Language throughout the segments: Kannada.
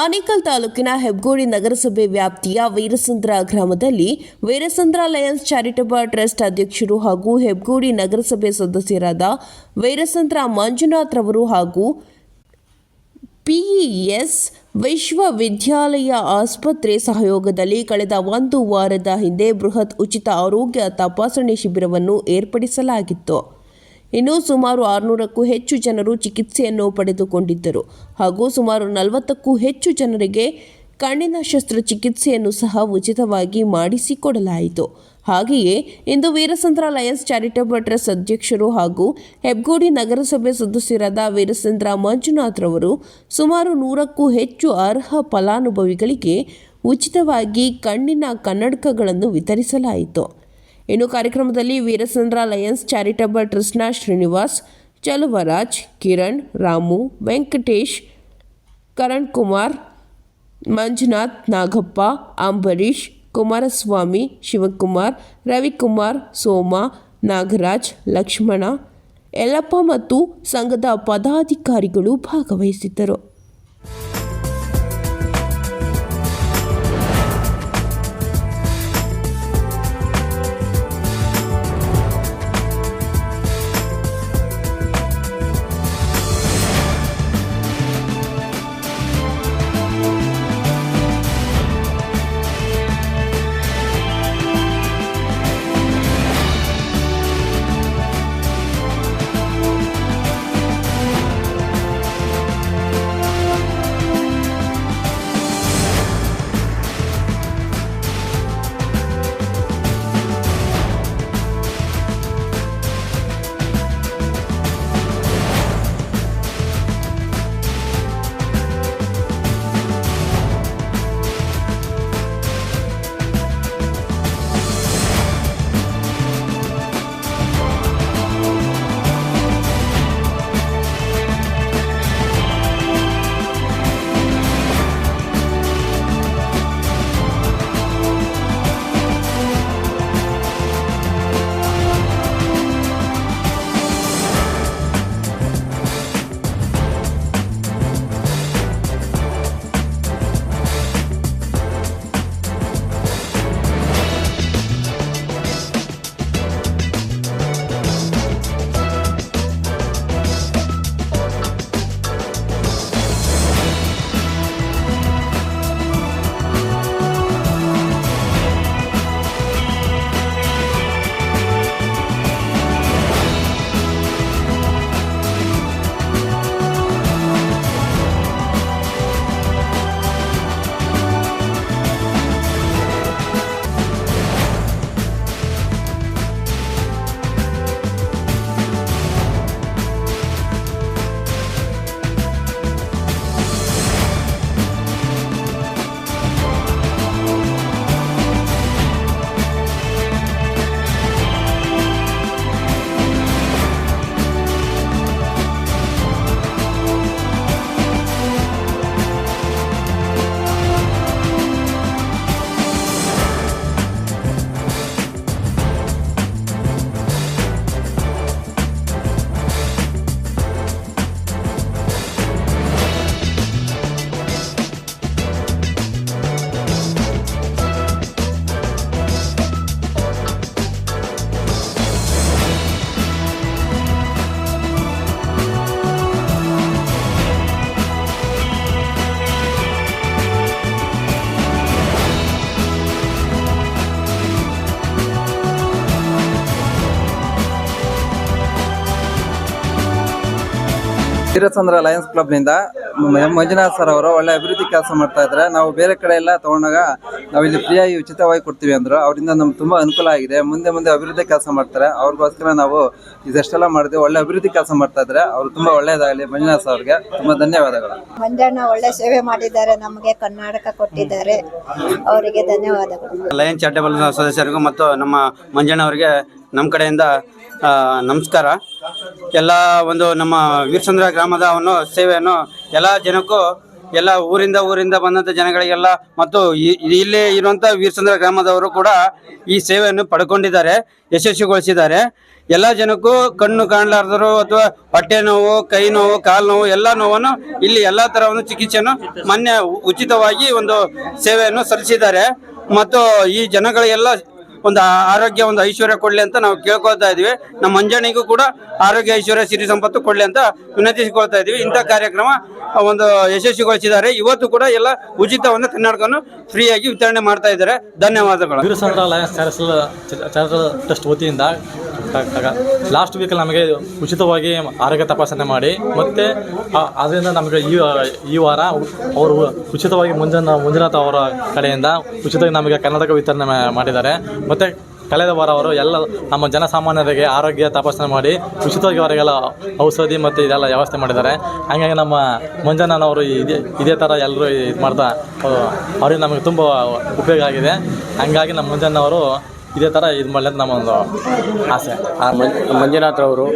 ಆನೇಕಲ್ ತಾಲೂಕಿನ ಹೆಬ್ಗೋಡಿ ನಗರಸಭೆ ವ್ಯಾಪ್ತಿಯ ವೀರಸಂದ್ರ ಗ್ರಾಮದಲ್ಲಿ ವೀರಸಂದ್ರ ಲಯನ್ಸ್ ಚಾರಿಟಬಲ್ ಟ್ರಸ್ಟ್ ಅಧ್ಯಕ್ಷರು ಹಾಗೂ ಹೆಬ್ಗೋಡಿ ನಗರಸಭೆ ಸದಸ್ಯರಾದ ವೀರಸಂದ್ರ ಮಂಜುನಾಥ್ ರವರು ಹಾಗೂ ಪಿಇಎಸ್ ವಿಶ್ವವಿದ್ಯಾಲಯ ಆಸ್ಪತ್ರೆ ಸಹಯೋಗದಲ್ಲಿ ಕಳೆದ ಒಂದು ವಾರದ ಹಿಂದೆ ಬೃಹತ್ ಉಚಿತ ಆರೋಗ್ಯ ತಪಾಸಣೆ ಶಿಬಿರವನ್ನು ಏರ್ಪಡಿಸಲಾಗಿತ್ತು. ಇನ್ನು ಸುಮಾರು ಆರುನೂರಕ್ಕೂ ಹೆಚ್ಚು ಜನರು ಚಿಕಿತ್ಸೆಯನ್ನು ಪಡೆದುಕೊಂಡಿದ್ದರು. ಹಾಗೂ ಸುಮಾರು ನಲವತ್ತಕ್ಕೂ ಹೆಚ್ಚು ಜನರಿಗೆ ಕಣ್ಣಿನ ಶಸ್ತ್ರಚಿಕಿತ್ಸೆಯನ್ನು ಸಹ ಉಚಿತವಾಗಿ ಮಾಡಿಸಿಕೊಡಲಾಯಿತು. ಹಾಗೆಯೇ ಇಂದು ವೀರಸಂದ್ರ ಲಯನ್ಸ್ ಚಾರಿಟಬಲ್ ಟ್ರಸ್ಟ್ ಅಧ್ಯಕ್ಷರು ಹಾಗೂ ಹೆಬ್ಗೋಡಿ ನಗರಸಭೆ ಸದಸ್ಯರಾದ ವೀರಸಂದ್ರ ಮಂಜುನಾಥ್ ರವರು ಸುಮಾರು ನೂರಕ್ಕೂ ಹೆಚ್ಚು ಅರ್ಹ ಫಲಾನುಭವಿಗಳಿಗೆ ಉಚಿತವಾಗಿ ಕಣ್ಣಿನ ಕನ್ನಡಕಗಳನ್ನು ವಿತರಿಸಲಾಯಿತು. ಇನ್ನು ಕಾರ್ಯಕ್ರಮದಲ್ಲಿ ವೀರಸಂದ್ರ ಲಯನ್ಸ್, ಚಾರಿಟಬಲ್ ಟ್ರಸ್ಟ್ನ ಶ್ರೀನಿವಾಸ್, ಚಲುವರಾಜ್, ಕಿರಣ್, ರಾಮು, ವೆಂಕಟೇಶ್ ಕರಣ್ ಕುಮಾರ್ ಮಂಜುನಾಥ್, ನಾಗಪ್ಪ, ಅಂಬರೀಷ್, ಕುಮಾರಸ್ವಾಮಿ, ಶಿವಕುಮಾರ್, ರವಿಕುಮಾರ್, ಸೋಮ, ನಾಗರಾಜ್, ಲಕ್ಷ್ಮಣ, ಯಲ್ಲಪ್ಪ ಮತ್ತು ಸಂಘದ ಪದಾಧಿಕಾರಿಗಳು ಭಾಗವಹಿಸಿದ್ದರು. ವೀರಚಂದ್ರ ಲಯನ್ಸ್ ಕ್ಲಬ್ನಿಂದ ಮಂಜುನಾಥ್ ಸರ್ ಅವರು ಒಳ್ಳೆ ಅಭಿವೃದ್ಧಿ ಕೆಲಸ ಮಾಡ್ತಾ ಇದ್ದಾರೆ. ನಾವು ಬೇರೆ ಕಡೆ ಎಲ್ಲ ತಗೊಂಡಾಗ ನಾವು ಇಲ್ಲಿ ಫ್ರೀಯಾಗಿ ಉಚಿತವಾಗಿ ಕೊಡ್ತೀವಿ ಅಂದ್ರು. ಅವರಿಂದ ನಮ್ಗೆ ತುಂಬಾ ಅನುಕೂಲ ಆಗಿದೆ. ಮುಂದೆ ಮುಂದೆ ಅಭಿವೃದ್ಧಿ ಕೆಲಸ ಮಾಡ್ತಾರೆ. ಅವ್ರಿಗೋಸ್ಕರ ನಾವು ಇದೆಷ್ಟೆಲ್ಲ ಮಾಡಿದ್ವಿ ಒಳ್ಳೆ ಅಭಿವೃದ್ಧಿ ಕೆಲಸ ಮಾಡ್ತಾ ಇದ್ದಾರೆ. ಅವ್ರು ತುಂಬಾ ಒಳ್ಳೇದಾಗಲಿ ಮಂಜುನಾಥ್ ಸರ್ಗೆ ಅವ್ರಿಗೆ ತುಂಬಾ ಧನ್ಯವಾದಗಳು. ಮಂಜಣ್ಣ ಒಳ್ಳೆ ಸೇವೆ ಮಾಡಿದ್ದಾರೆ. ನಮಗೆ ಕರ್ನಾಟಕ ಕೊಟ್ಟಿದ್ದಾರೆ. ಅವರಿಗೆ ಧನ್ಯವಾದಗಳು. ಲಯನ್ ಚಾರಿಟಬಲ್ ಸದಸ್ಯರಿಗೂ ಮತ್ತು ನಮ್ಮ ಮಂಜಣ್ಣ ಅವರಿಗೆ ನಮ್ಮ ಕಡೆಯಿಂದ ನಮಸ್ಕಾರ. ಎಲ್ಲ ಒಂದು ನಮ್ಮ ವೀರಚಂದ್ರ ಗ್ರಾಮದ ಒಂದು ಸೇವೆಯನ್ನು ಎಲ್ಲ ಜನಕ್ಕೂ, ಎಲ್ಲ ಊರಿಂದ ಊರಿಂದ ಬಂದಂಥ ಜನಗಳಿಗೆಲ್ಲ ಮತ್ತು ಇಲ್ಲಿ ಇರುವಂಥ ವೀರಸಂದ್ರ ಗ್ರಾಮದವರು ಕೂಡ ಈ ಸೇವೆಯನ್ನು ಪಡ್ಕೊಂಡಿದ್ದಾರೆ, ಯಶಸ್ವಿಗೊಳಿಸಿದ್ದಾರೆ. ಎಲ್ಲ ಜನಕ್ಕೂ ಕಣ್ಣು ಕಾಣಲಾರ್ದರು ಅಥವಾ ಹೊಟ್ಟೆ ನೋವು, ಕೈ ನೋವು, ಕಾಲು ನೋವು, ಎಲ್ಲ ನೋವನ್ನು ಇಲ್ಲಿ ಎಲ್ಲ ತರಹವನ್ನು ಚಿಕಿತ್ಸೆಯನ್ನು ಮೊನ್ನೆ ಉಚಿತವಾಗಿ ಒಂದು ಸೇವೆಯನ್ನು ಸಲ್ಲಿಸಿದ್ದಾರೆ. ಮತ್ತು ಈ ಜನಗಳಿಗೆಲ್ಲ ಒಂದು ಆರೋಗ್ಯ, ಒಂದು ಐಶ್ವರ್ಯ ಕೊಡಲಿ ಅಂತ ನಾವು ಕೇಳ್ಕೊಳ್ತಾ ಇದೀವಿ ನಮ್ಮ ಮಂಜಾಣಿಗೂ ಕೂಡ ಆರೋಗ್ಯ, ಐಶ್ವರ್ಯ, ಸಿರಿ ಸಂಪತ್ತು ಕೊಡಲಿ ಅಂತ ವಿನಂತಿಸಿಕೊಳ್ತಾ ಇದೀವಿ ಇಂಥ ಕಾರ್ಯಕ್ರಮ ಒಂದು ಯಶಸ್ವಿಗೊಳಿಸಿದ್ದಾರೆ. ಇವತ್ತು ಕೂಡ ಎಲ್ಲ ಉಚಿತವನ್ನು ಕನ್ನಡಕವನ್ನು ಫ್ರೀಯಾಗಿ ವಿತರಣೆ ಮಾಡ್ತಾ ಇದ್ದಾರೆ. ಧನ್ಯವಾದಗಳು. ಟ್ರಸ್ಟ್ ವತಿಯಿಂದ ಲಾಸ್ಟ್ ವೀಕಲ್ಲಿ ನಮಗೆ ಉಚಿತವಾಗಿ ಆರೋಗ್ಯ ತಪಾಸಣೆ ಮಾಡಿ, ಮತ್ತು ಅದರಿಂದ ನಮಗೆ ಈ ಈ ವಾರ ಅವರು ಉಚಿತವಾಗಿ ಮುಂಜಾನೆ ಮಂಜುನಾಥ್ ಅವರ ಕಡೆಯಿಂದ ಉಚಿತವಾಗಿ ನಮಗೆ ಕರ್ನಾಟಕ ವಿತರಣೆ ಮಾಡಿದ್ದಾರೆ. ಮತ್ತು ಕಳೆದ ವಾರ ಅವರು ಎಲ್ಲ ನಮ್ಮ ಜನಸಾಮಾನ್ಯರಿಗೆ ಆರೋಗ್ಯ ತಪಾಸಣೆ ಮಾಡಿ ಉಚಿತವಾಗಿ ಅವರಿಗೆಲ್ಲ ಔಷಧಿ ಮತ್ತು ಇದೆಲ್ಲ ವ್ಯವಸ್ಥೆ ಮಾಡಿದ್ದಾರೆ. ಹಾಗಾಗಿ ನಮ್ಮ ಮಂಜಣ್ಣನವರು ಇದೇ ಇದೇ ಥರ ಎಲ್ಲರೂ ಇದು ಮಾಡ್ತಾ ಅವರಿಗೆ ನಮಗೆ ತುಂಬ ಉಪಯೋಗ ಆಗಿದೆ. ಹಂಗಾಗಿ ನಮ್ಮ ಮಂಜಣ್ಣವರು ಇದೇ ಥರ ಇದು ಮಾಡಲಿ ಅಂತ ನಮ್ಮ ಒಂದು ಆಸೆ ಆ ಮಂಜುನಾಥ್ರವರು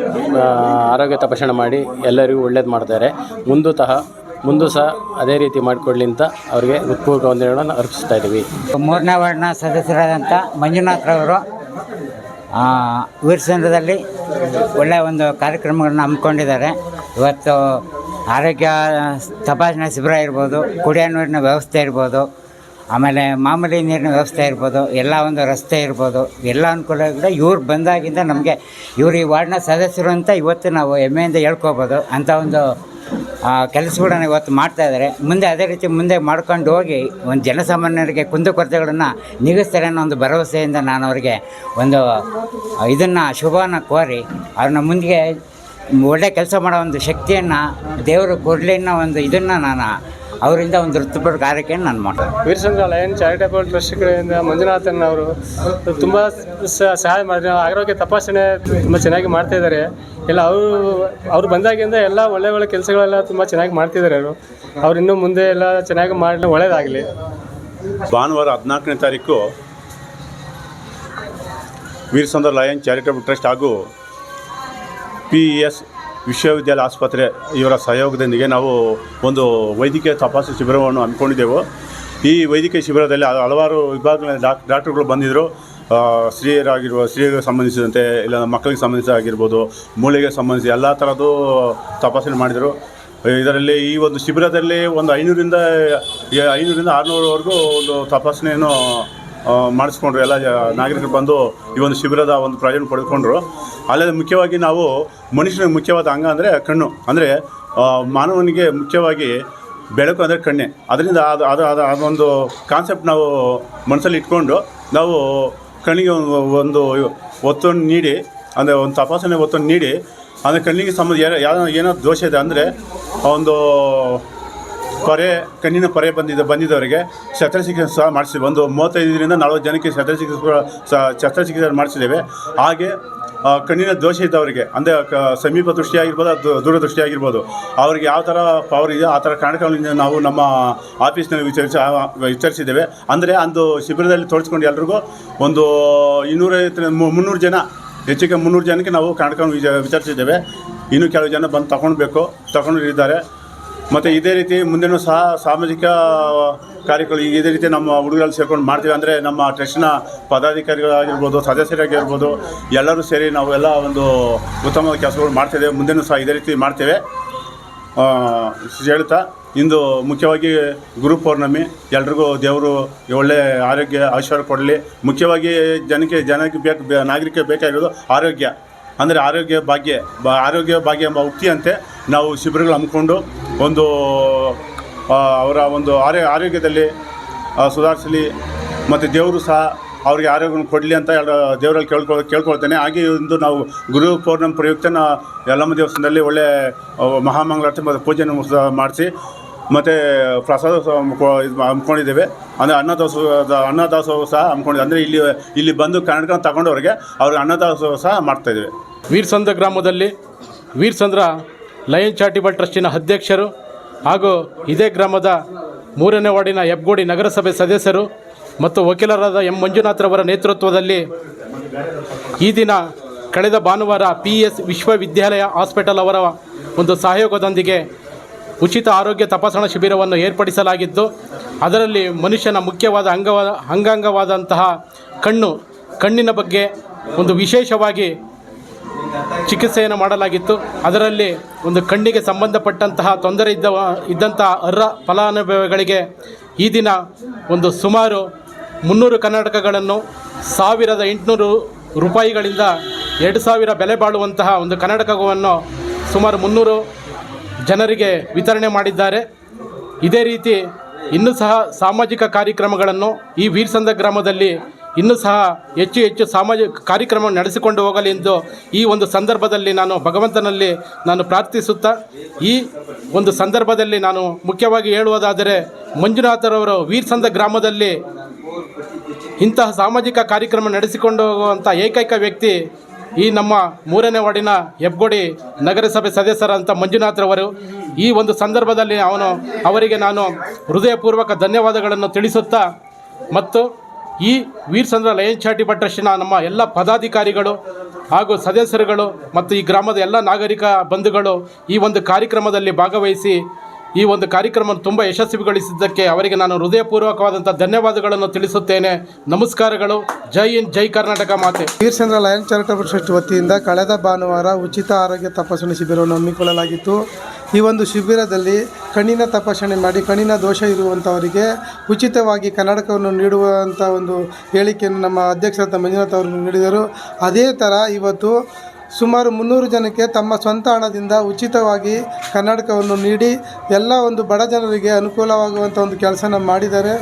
ಆರೋಗ್ಯ ತಪಾಸಣೆ ಮಾಡಿ ಎಲ್ಲರಿಗೂ ಒಳ್ಳೇದು ಮಾಡ್ತಾರೆ. ಮುಂದೂ ತಹ ಮುಂದೂ ಸಹ ಅದೇ ರೀತಿ ಮಾಡಿಕೊಡ್ಲಿ ಅಂತ ಅವರಿಗೆ ಹೃತ್ಪೂರ್ವಕ ವಂದನೆಗಳನ್ನು ಅರ್ಪಿಸ್ತಾ ಇದ್ದೀವಿ ಮೂರನೇ ವಾರ್ಡ್ನ ಸದಸ್ಯರಾದಂಥ ಮಂಜುನಾಥ್ರವರು ಆ, ವೀರಸಂದ್ರದಲ್ಲಿ ಒಳ್ಳೆಯ ಒಂದು ಕಾರ್ಯಕ್ರಮಗಳನ್ನ ಹಮ್ಮಿಕೊಂಡಿದ್ದಾರೆ. ಇವತ್ತು ಆರೋಗ್ಯ ತಪಾಸಣೆ ಶಿಬಿರ ಇರ್ಬೋದು ಕುಡಿಯೋ ನೀರಿನ ವ್ಯವಸ್ಥೆ ಇರ್ಬೋದು ಆಮೇಲೆ ಮಾಮೂಲಿ ನೀರಿನ ವ್ಯವಸ್ಥೆ ಇರ್ಬೋದು, ಎಲ್ಲ ಒಂದು ರಸ್ತೆ ಇರ್ಬೋದು, ಎಲ್ಲ ಅನುಕೂಲ ಕೂಡ ಇವ್ರು ಬಂದಾಗಿಂದ ನಮಗೆ ಇವ್ರು ಈ ವಾರ್ಡ್ನ ಸದಸ್ಯರು ಅಂತ ಇವತ್ತು ನಾವು ಹೆಮ್ಮೆಯಿಂದ ಹೇಳ್ಕೋಬೋದು. ಅಂಥ ಒಂದು ಕೆಲಸಗಳನ್ನ ಇವತ್ತು ಮಾಡ್ತಾ ಇದ್ದಾರೆ ಮುಂದೆ ಅದೇ ರೀತಿ ಮುಂದೆ ಮಾಡ್ಕೊಂಡು ಹೋಗಿ ಒಂದು ಜನಸಾಮಾನ್ಯರಿಗೆ ಕುಂದುಕೊರತೆಗಳನ್ನು ನೀಗಿಸ್ತಾರೆ ಅನ್ನೋ ಒಂದು ಭರವಸೆಯಿಂದ ನಾನು ಅವರಿಗೆ ಒಂದು ಇದನ್ನು ಶುಭವನ್ನು ಕೋರಿ ಅವ್ರನ್ನ ಮುಂದೆ ಒಳ್ಳೆ ಕೆಲಸ ಮಾಡೋ ಒಂದು ಶಕ್ತಿಯನ್ನು ದೇವರು ಕೊಡಲಿ ಅನ್ನೋ ಒಂದು ಇದನ್ನು ನಾನು ಅವರಿಂದ ಒಂದು ವೃತ್ತಿಪರ ಕಾರ್ಯಕ್ಕೆ ನಾನು ಮಾಡ್ತೇನೆ. ವೀರಚಂದ್ರ ಲಯನ್ ಚಾರಿಟೇಬಲ್ ಟ್ರಸ್ಟ್ ಕಡೆಯಿಂದ ಮಂಜುನಾಥನ್ ಅವರು ತುಂಬ ಸಹಾಯ ಮಾಡಿದ್ರು. ಆರೋಗ್ಯ ತಪಾಸಣೆ ತುಂಬ ಚೆನ್ನಾಗಿ ಮಾಡ್ತಾ ಇದ್ದಾರೆ. ಎಲ್ಲ ಅವರು ಅವ್ರು ಬಂದಾಗಿಂದ ಎಲ್ಲ ಒಳ್ಳೆ ಒಳ್ಳೆ ಕೆಲಸಗಳೆಲ್ಲ ತುಂಬ ಚೆನ್ನಾಗಿ ಮಾಡ್ತಿದ್ದಾರೆ ಅವರು. ಅವ್ರು ಇನ್ನೂ ಮುಂದೆ ಎಲ್ಲ ಚೆನ್ನಾಗಿ ಮಾಡಲಿ ಒಳ್ಳೇದಾಗಲಿ. ಭಾನುವಾರ ಹದಿನಾಲ್ಕನೇ ತಾರೀಕು ವೀರಸಂದ್ರ ಲಯನ್ ಚಾರಿಟೇಬಲ್ ಟ್ರಸ್ಟ್ ಹಾಗೂ ಪಿ ಇ ಎಸ್ ವಿಶ್ವವಿದ್ಯಾಲಯ ಆಸ್ಪತ್ರೆ ಇವರ ಸಹಯೋಗದೊಂದಿಗೆ ನಾವು ಒಂದು ವೈದ್ಯಕೀಯ ತಪಾಸಣೆ ಶಿಬಿರವನ್ನು ಹಮ್ಮಿಕೊಂಡಿದ್ದೆವು. ಈ ವೈದ್ಯಕೀಯ ಶಿಬಿರದಲ್ಲಿ ಹಲ- ಹಲವಾರು ವಿಭಾಗಗಳ ಡಾಕ್ ಡಾಕ್ಟರ್ಗಳು ಬಂದಿದ್ದರು. ಸ್ತ್ರೀಯರಾಗಿರುವ, ಸ್ತ್ರೀಯರಿಗೆ ಸಂಬಂಧಿಸಿದಂತೆ ಇಲ್ಲ, ಮಕ್ಕಳಿಗೆ ಸಂಬಂಧಿಸಿದ ಆಗಿರ್ಬೋದು, ಮೂಳೆಗೆ ಸಂಬಂಧಿಸಿ ಎಲ್ಲ ಥರದ್ದು ತಪಾಸಣೆ ಮಾಡಿದರು. ಇದರಲ್ಲಿ ಈ ಒಂದು ಶಿಬಿರದಲ್ಲಿ ಒಂದು ಐನೂರಿಂದ ಐನೂರಿಂದ ಆರುನೂರವರೆಗೂ ಒಂದು ತಪಾಸಣೆಯನ್ನು ಮಾಡಿಸ್ಕೊಂಡ್ರು. ಎಲ್ಲ ನಾಗರಿಕರು ಬಂದು ಈ ಒಂದು ಶಿಬಿರದ ಒಂದು ಪ್ರಯೋಜನ ಪಡೆದುಕೊಂಡ್ರು. ಅಲ್ಲದೆ ಮುಖ್ಯವಾಗಿ ನಾವು ಮನುಷ್ಯನಿಗೆ ಮುಖ್ಯವಾದ ಅಂಗ ಅಂದರೆ ಕಣ್ಣು. ಅಂದರೆ ಮಾನವನಿಗೆ ಮುಖ್ಯವಾಗಿ ಬೆಳಕು ಅಂದರೆ ಕಣ್ಣೆ. ಅದರಿಂದ ಅದು ಅದು ಅದು ಅದೊಂದು ಕಾನ್ಸೆಪ್ಟ್ ನಾವು ಮನಸ್ಸಲ್ಲಿ ಇಟ್ಕೊಂಡು ನಾವು ಕಣ್ಣಿಗೆ ಒಂದು ಒಂದು ಒತ್ತನ್ನು ನೀಡಿ, ಅಂದರೆ ಒಂದು ತಪಾಸಣೆ ಒತ್ತನ್ನು ನೀಡಿ, ಅಂದರೆ ಕಣ್ಣಿಗೆ ಸಂಬಂಧ ಯಾವ ಏನೋ ದೋಷ ಇದೆ ಅಂದರೆ ಒಂದು ಪೊರೆ, ಕಣ್ಣಿನ ಪೊರೆ ಬಂದಿದ್ದ ಬಂದಿದ್ದವರಿಗೆ ಶಸ್ತ್ರಚಿಕಿತ್ಸೆ ಸಹ ಮಾಡಿಸಿದ್ವಿ ಒಂದು ಮೂವತ್ತೈದರಿಂದ ನಲವತ್ತು ಜನಕ್ಕೆ ಶಸ್ತ್ರಚಿಕಿತ್ಸೆ ಸಹ ಶಸ್ತ್ರಚಿಕಿತ್ಸೆ ಮಾಡಿಸಿದ್ದೇವೆ. ಹಾಗೆ ಕಣ್ಣಿನ ದೋಷ ಇದ್ದವರಿಗೆ, ಅಂದರೆ, ಕ, ಸಮೀಪ ದೃಷ್ಟಿಯಾಗಿರ್ಬೋದು, ಅದು ದೂರ ದೃಷ್ಟಿ ಆಗಿರ್ಬೋದು ಅವ್ರಿಗೆ ಯಾವ ಥರ ಪವರ್ ಇದೆ, ಆ ಥರ ಕಾರಣಗಳನ್ನು ನಾವು ನಮ್ಮ ಆಫೀಸ್ನಲ್ಲಿ ವಿಚಾರಿಸಿ ವಿಚಾರಿಸಿದ್ದೇವೆ. ಅಂದರೆ, ಅಂದು ಶಿಬಿರದಲ್ಲಿ ತೋರಿಸ್ಕೊಂಡು ಎಲ್ರಿಗೂ ಒಂದು ಇನ್ನೂರೈವತ್ತು ಮುನ್ನೂರು ಜನ, ಹೆಚ್ಚಿಗೆ ಮುನ್ನೂರು ಜನಕ್ಕೆ ನಾವು ವಿಚ ವಿಚಾರಿಸಿದ್ದೇವೆ. ಇನ್ನೂ ಕೆಲವು ಜನ ಬಂದು ತಗೊಳ್ಬೇಕು ತಗೊಂಡಿದ್ದಾರೆ. ಮತ್ತು ಇದೇ ರೀತಿ ಮುಂದೆನೂ ಸಹ ಸಾಮಾಜಿಕ ಕಾರ್ಯಗಳು ಇದೇ ರೀತಿ ನಮ್ಮ ಹುಡುಗರಲ್ಲಿ ಸೇರ್ಕೊಂಡು ಮಾಡ್ತೀವಿ. ಅಂದರೆ ನಮ್ಮ ಟ್ರಸ್ಟ್ನ ಪದಾಧಿಕಾರಿಗಳಾಗಿರ್ಬೋದು ಸದಸ್ಯರಾಗಿರ್ಬೋದು ಎಲ್ಲರೂ ಸೇರಿ ನಾವೆಲ್ಲ ಒಂದು ಉತ್ತಮ ಕೆಲಸಗಳು ಮಾಡ್ತೇವೆ ಮುಂದೆನೂ ಸಹ ಇದೇ ರೀತಿ ಮಾಡ್ತೇವೆ. ಹೇಳ್ತಾ, ಇಂದು ಮುಖ್ಯವಾಗಿ ಗುರು ಪೌರ್ಣಮಿ, ಎಲ್ರಿಗೂ ದೇವರು ಒಳ್ಳೆ ಆರೋಗ್ಯ ಆಶೀರ್ವಾದ ಕೊಡಲಿ. ಮುಖ್ಯವಾಗಿ ಜನಕ್ಕೆ ಜನಕ್ಕೆ ಬೇಕು ನಾಗರಿಕ ಬೇಕಾಗಿರೋದು ಆರೋಗ್ಯ. ಅಂದರೆ ಆರೋಗ್ಯ ಭಾಗ್ಯ, ಬ, ಆರೋಗ್ಯ ಭಾಗ್ಯ ಎಂಬ ಉಕ್ತಿಯಂತೆ ನಾವು ಶಿಬಿರಗಳು ಹಮ್ಮಿಕೊಂಡು ಒಂದು ಅವರ ಒಂದು ಆರೋ, ಆರೋಗ್ಯದಲ್ಲಿ ಸುಧಾರಿಸಲಿ, ಮತ್ತು ದೇವರು ಸಹ ಅವರಿಗೆ ಆರೋಗ್ಯವನ್ನು ಕೊಡಲಿ ಅಂತ ಎಲ್ಲ ದೇವರಲ್ಲಿ ಕೇಳ್ಕೊ, ಕೇಳ್ಕೊಳ್ತೇನೆ. ಹಾಗೆ ಇಂದು ನಾವು ಗುರು ಪೌರ್ಣಮಿ ಪ್ರಯುಕ್ತ ಯಲ್ಲಮ್ಮ ದೇವಸ್ಥಾನದಲ್ಲಿ ಒಳ್ಳೆ ಮಹಾಮಂಗಳಾರತಿ ಮತ್ತು ಪೂಜೆಯನ್ನು ಮಾಡಿಸಿ, ಮತ್ತು ಪ್ರಸಾದ ಇದು ಹಮ್ಮಿಕೊಂಡಿದ್ದೇವೆ ಅಂದರೆ ಅನ್ನದಾಸೋಹದ ಅನ್ನದಾಸೋಹ ಸಹ ಹಮ್ಮಿಕೊಂಡಿದೆ ಅಂದರೆ ಇಲ್ಲಿ ಇಲ್ಲಿ ಬಂದು ಕನ್ನಡಕ ತಗೊಂಡವ್ರಿಗೆ ಅವ್ರಿಗೆ ಅನ್ನದಾಸೋಹ ಸಹ ಮಾಡ್ತಾಯಿದ್ದೇವೆ ವೀರಸಂದ್ರ ಗ್ರಾಮದಲ್ಲಿ, ವೀರಸಂದ್ರ ಲಯನ್ ಚಾರಿಟಬಲ್ ಟ್ರಸ್ಟಿನ ಅಧ್ಯಕ್ಷರು ಹಾಗೂ ಇದೇ ಗ್ರಾಮದ ಮೂರನೇ ವಾರ್ಡಿನ ಹೆಬ್ಗೋಡಿ ನಗರಸಭೆ ಸದಸ್ಯರು ಮತ್ತು ವಕೀಲರಾದ ಎಂ ಮಂಜುನಾಥ್ರವರ ನೇತೃತ್ವದಲ್ಲಿ ಈ ದಿನ ಕಳೆದ ಭಾನುವಾರ ಪಿ ಎಸ್ ವಿಶ್ವವಿದ್ಯಾಲಯ ಹಾಸ್ಪಿಟಲ್ ಅವರ ಒಂದು ಸಹಯೋಗದೊಂದಿಗೆ ಉಚಿತ ಆರೋಗ್ಯ ತಪಾಸಣಾ ಶಿಬಿರವನ್ನು ಏರ್ಪಡಿಸಲಾಗಿದ್ದು ಅದರಲ್ಲಿ ಮನುಷ್ಯನ ಮುಖ್ಯವಾದ ಅಂಗವಾದ ಅಂಗಾಂಗವಾದಂತಹ ಕಣ್ಣು, ಕಣ್ಣಿನ ಬಗ್ಗೆ ಒಂದು ವಿಶೇಷವಾಗಿ ಚಿಕಿತ್ಸೆಯನ್ನು ಮಾಡಲಾಗಿತ್ತು. ಅದರಲ್ಲಿ ಒಂದು ಕಣ್ಣಿಗೆ ಸಂಬಂಧಪಟ್ಟಂತಹ ತೊಂದರೆ ಇದ್ದ ಇದ್ದಂತಹ ಅರ್ಹ ಫಲಾನುಭವಿಗಳಿಗೆ ಈ ದಿನ ಒಂದು ಸುಮಾರು ಮುನ್ನೂರು ಕನ್ನಡಕಗಳನ್ನು ಸಾವಿರದ ಎಂಟುನೂರು ರೂಪಾಯಿಗಳಿಂದ ಎರಡು ಸಾವಿರ ಬೆಲೆ ಬಾಳುವಂತಹ ಒಂದು ಕನ್ನಡಕವನ್ನು ಸುಮಾರು ಮುನ್ನೂರು ಜನರಿಗೆ ವಿತರಣೆ ಮಾಡಿದ್ದಾರೆ. ಇದೇ ರೀತಿ ಇನ್ನೂ ಸಹ ಸಾಮಾಜಿಕ ಕಾರ್ಯಕ್ರಮಗಳನ್ನು ಈ ವೀರಸಂದ ಗ್ರಾಮದಲ್ಲಿ ಇನ್ನೂ ಸಹ ಹೆಚ್ಚು ಹೆಚ್ಚು ಸಾಮಾಜಿಕ ಕಾರ್ಯಕ್ರಮ ನಡೆಸಿಕೊಂಡು ಹೋಗಲಿ ಎಂದು ಈ ಒಂದು ಸಂದರ್ಭದಲ್ಲಿ ನಾನು ಭಗವಂತನಲ್ಲಿ ನಾನು ಪ್ರಾರ್ಥಿಸುತ್ತಾ, ಈ ಒಂದು ಸಂದರ್ಭದಲ್ಲಿ ನಾನು ಮುಖ್ಯವಾಗಿ ಹೇಳುವುದಾದರೆ ಮಂಜುನಾಥರವರು ವೀರ್ಸಂದ ಗ್ರಾಮದಲ್ಲಿ ಇಂತಹ ಸಾಮಾಜಿಕ ಕಾರ್ಯಕ್ರಮ ನಡೆಸಿಕೊಂಡು ಹೋಗುವಂಥ ಏಕೈಕ ವ್ಯಕ್ತಿ ಈ ನಮ್ಮ ಮೂರನೇ ವಾರ್ಡಿನ ಹೆಬ್ಗೋಡಿ ನಗರಸಭೆ ಸದಸ್ಯರಂಥ ಮಂಜುನಾಥ್ರವರು. ಈ ಒಂದು ಸಂದರ್ಭದಲ್ಲಿ ಅವನು ಅವರಿಗೆ ನಾನು ಹೃದಯಪೂರ್ವಕ ಧನ್ಯವಾದಗಳನ್ನು ತಿಳಿಸುತ್ತಾ ಮತ್ತು ಈ ವೀರಸಂದ್ರ ಲಯನ್ ಚಾಟಿ ಟ್ರಸ್ಟಿನ ನಮ್ಮ ಎಲ್ಲ ಪದಾಧಿಕಾರಿಗಳು ಹಾಗೂ ಸದಸ್ಯರುಗಳು ಮತ್ತು ಈ ಗ್ರಾಮದ ಎಲ್ಲ ನಾಗರಿಕ ಬಂಧುಗಳು ಈ ಒಂದು ಕಾರ್ಯಕ್ರಮದಲ್ಲಿ ಭಾಗವಹಿಸಿ ಈ ಒಂದು ಕಾರ್ಯಕ್ರಮವನ್ನು ತುಂಬ ಯಶಸ್ವಿಗೊಳಿಸಿದ್ದಕ್ಕೆ ಅವರಿಗೆ ನಾನು ಹೃದಯಪೂರ್ವಕವಾದಂಥ ಧನ್ಯವಾದಗಳನ್ನು ತಿಳಿಸುತ್ತೇನೆ. ನಮಸ್ಕಾರಗಳು. ಜೈ ಇನ್ ಜೈ ಕರ್ನಾಟಕ ಮಾತೆ. ವೀರಚಂದ್ರ ಲಯನ್ ಚಾರಿಟಬಲ್ ಟ್ರಸ್ಟ್ ವತಿಯಿಂದ ಕಳೆದ ಭಾನುವಾರ ಉಚಿತ ಆರೋಗ್ಯ ತಪಾಸಣೆ ಶಿಬಿರವನ್ನು ಹಮ್ಮಿಕೊಳ್ಳಲಾಗಿತ್ತು. ಈ ಒಂದು ಶಿಬಿರದಲ್ಲಿ ಕಣ್ಣಿನ ತಪಾಸಣೆ ಮಾಡಿ ಕಣ್ಣಿನ ದೋಷ ಇರುವಂಥವರಿಗೆ ಉಚಿತವಾಗಿ ಕನ್ನಡಕವನ್ನು ನೀಡುವಂಥ ಒಂದು ಹೇಳಿಕೆಯನ್ನು ನಮ್ಮ ಅಧ್ಯಕ್ಷರಾದ ಮಂಜುನಾಥ್ ಅವರು ನೀಡಿದರು. ಅದೇ ಥರ ಇವತ್ತು ಸುಮಾರು ಮುನ್ನೂರು ಜನಕ್ಕೆ ತಮ್ಮ ಸ್ವಂತ ಹಣದಿಂದ ಉಚಿತವಾಗಿ ಕನ್ನಡಕವನ್ನು ನೀಡಿ ಎಲ್ಲ ಒಂದು ಬಡ ಜನರಿಗೆ ಅನುಕೂಲವಾಗುವಂಥ ಒಂದು ಕೆಲಸನ ಮಾಡಿದ್ದಾರೆ.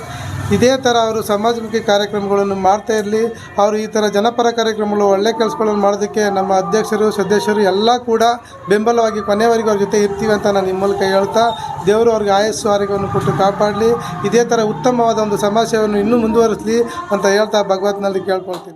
ಇದೇ ಥರ ಅವರು ಸಮಾಜಮುಖಿ ಕಾರ್ಯಕ್ರಮಗಳನ್ನು ಮಾಡ್ತಾ ಇರಲಿ. ಅವರು ಈ ಥರ ಜನಪರ ಕಾರ್ಯಕ್ರಮಗಳು, ಒಳ್ಳೆ ಕೆಲಸಗಳನ್ನು ಮಾಡೋದಕ್ಕೆ ನಮ್ಮ ಅಧ್ಯಕ್ಷರು, ಸದಸ್ಯರು ಎಲ್ಲ ಕೂಡ ಬೆಂಬಲವಾಗಿ ಕೊನೆಯವರೆಗೂ ಅವ್ರ ಜೊತೆ ಇರ್ತೀವಿ ಅಂತ ನಾನು ನಿಮ್ಮ ಮೂಲಕ ಹೇಳ್ತಾ, ದೇವರು ಅವ್ರಿಗೆ ಆಯಸ್ಸು, ಆರೋಗ್ಯವನ್ನು ಕೊಟ್ಟು ಕಾಪಾಡಲಿ. ಇದೇ ಥರ ಉತ್ತಮವಾದ ಒಂದು ಸಮಾಜವನ್ನು ಇನ್ನೂ ಮುಂದುವರಿಸಲಿ ಅಂತ ಹೇಳ್ತಾ ಭಗವತ್ನಲ್ಲಿ ಕೇಳ್ಕೊಳ್ತೀನಿ.